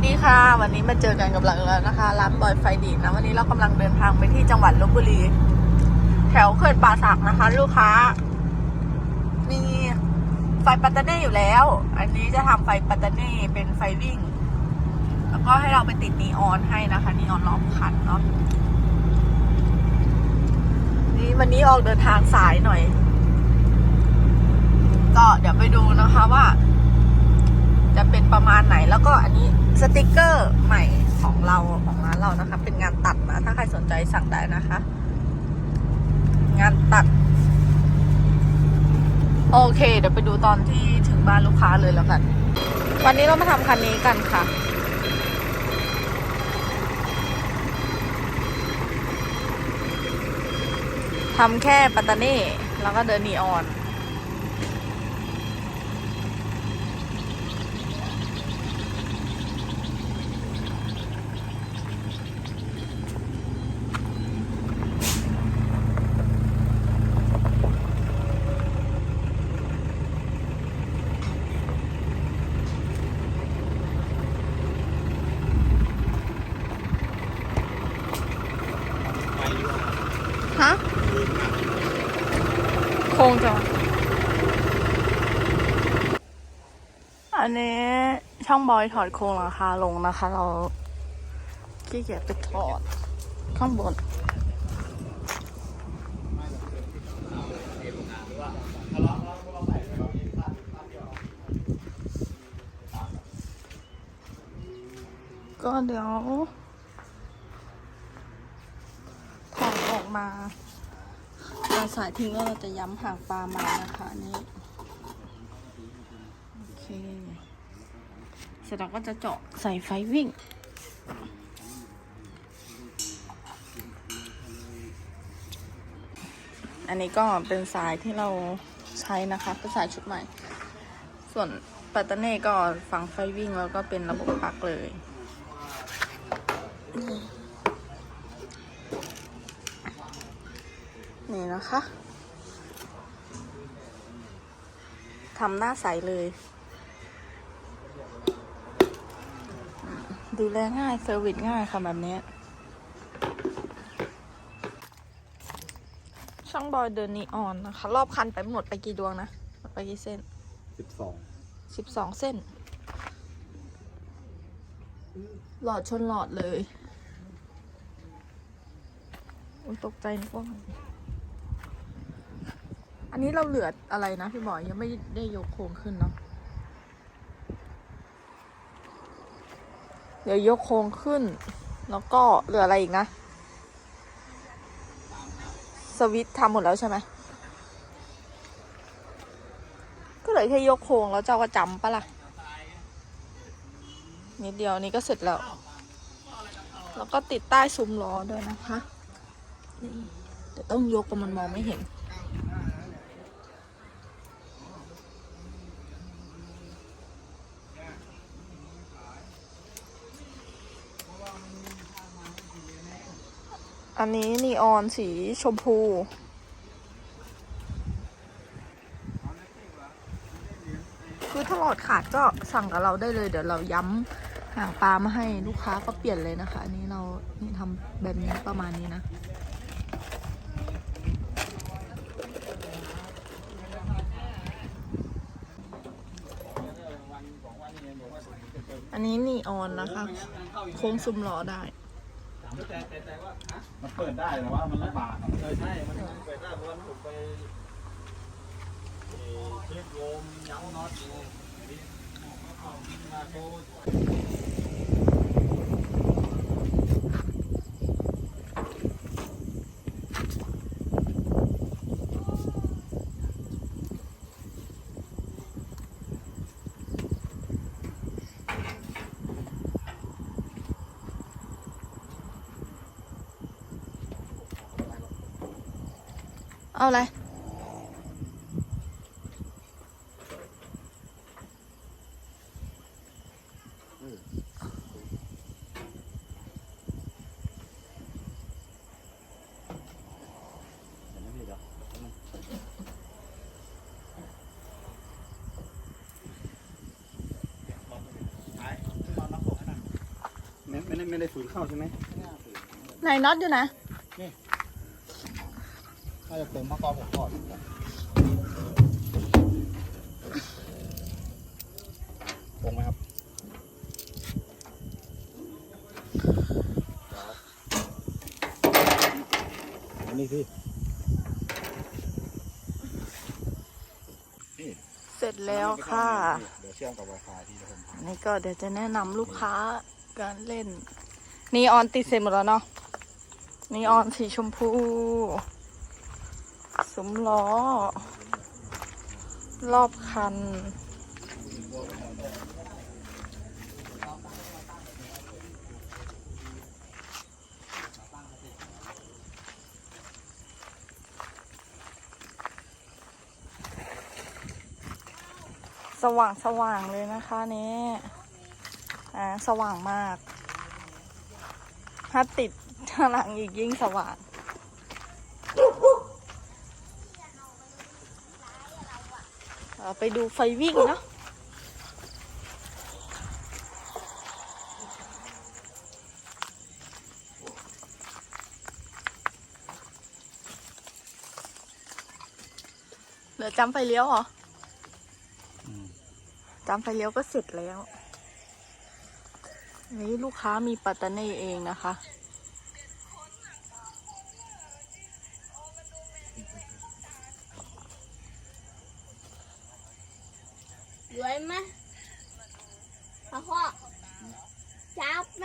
สดีค่ะ วันนี้มาเจอกันกับเราอีกแล้วนะคะ ร้านบอยไฟดีนะ วันนี้เรากำลังเดินทางไปที่จังหวัดลบบุรี แถวเขื่อนป่าสักนะคะ ลูกค้า มีไฟปัตตานีอยู่แล้ว อันนี้จะทำไฟปัตตานีเป็นไฟวิ่ง แล้วก็ให้เราไปติดนีออนให้นะคะนีออนล้อมคันเนาะนี่วันนี้ออกเดินทางสายหน่อย ก็เดี๋ยวไปดูนะคะว่าจะเป็นประมาณไหนแล้วก็อันนี้ สติกเกอร์ใหม่ของเราของร้านเรานะคะ เป็นงานตัดนะถ้าใครสนใจสั่งได้นะคะ งานตัด โอเค เดี๋ยวไปดูตอนที่ถึงบ้านลูกค้าเลยแล้วกัน วันนี้เรามาทำคันนี้กันค่ะทำแค่ปัตตานีแล้วก็เดินนีออน งจังอันนี้ช่างบอยถอดโครงหลังคาลงนะคะ เราขี้เกียจไปถอดข้างบนก็เดี๋ยวถอดออกมา เราสายทิ้งแล้วเราจะย้ำหางปลามานะคะนี่โอเคเสร็จแล้วก็จะเจาะใส่ไฟวิ่งอันนี้ก็เป็นสายที่เราใช้นะคะเป็นสายชุดใหม่ ส่วนปัตตานีก็ฝังไฟวิ่งแล้วก็เป็นระบบปลั๊กเลย นี่นะคะทำหน้าใสเลย ดูแลง่ายเซอร์วิสง่ายค่ะแบบเนี้ยช่างบอยเดินนีออนนะคะ รอบคันไปหมดไปกี่ดวงนะ หมดไปกี่เส้นสิบสองสิบสองเส้น หลอดชนหลอดเลยอุ๊ยตกใจนึกว่า อันนี้เราเหลืออะไรนะพี่บอยยังไม่ได้ยกโครงขึ้นเนาะเดี๋ยวยกโครงขึ้น แล้วก็เหลืออะไรอีกนะ สวิตทำหมดแล้วใช่ไหมก็เหลือแค่ยกโครงแล้วเจ้าก็จำปะล่ะนิดเดียวนี้ก็เสร็จแล้ว แล้วก็ติดใต้ซุ้มล้อด้วยนะคะแต่ต้องยกเพราะมันมองไม่เห็น อันนี้นีออนสีชมพู คือถ้าหลอดขาดก็สั่งกับเราได้เลย เดี๋ยวเราย้ำหางปลามาให้ลูกค้าก็เปลี่ยนเลยนะคะ อันนี้เรานี่ทำแบบนี้ประมาณนี้นะอันนี้นีออนนะคะ โค้งซุมล้อได้ มันเปิดได้แต่ว่ามันลำบากอะเออใช่ มันเปิดได้เพราะว่าผมไปเอ่อเช็คโยมย้ำน็อตอยู่มาโท รเอาอะไรเห็นไหมพี่เดี๋ยวไม่ได้ฝืนเข้าใช่ไหม ไหนน็อตอยู่นะน่าจะเติมมะกอกผมก่อนตรงไหมครับอันนี้พี่เสร็จแล้วค่ะ เดี๋ยวเชื่อมกับ Wi-Fi ที่จะผมทอันนี้ก็เดี๋ยวจะแนะนำลูกค้าการเล่นนีออนติดเสร็จหมดแล้วเนาะนีออนสีชมพู สมล้อ รอบคัน สว่างสว่างเลยนะคะนี้อ่าสว่างมาก ถ้าติดข้างหลังอีกยิ่งสว่าง เอาไปดูไฟวิ่งเนาะเหลือจำไฟเลี้ยวเหรอจำไฟเลี้ยวก็เสร็จแล้ว นี่ลูกค้ามีปัตตานีเองนะคะ รวยไหมพ่อชอจับไหม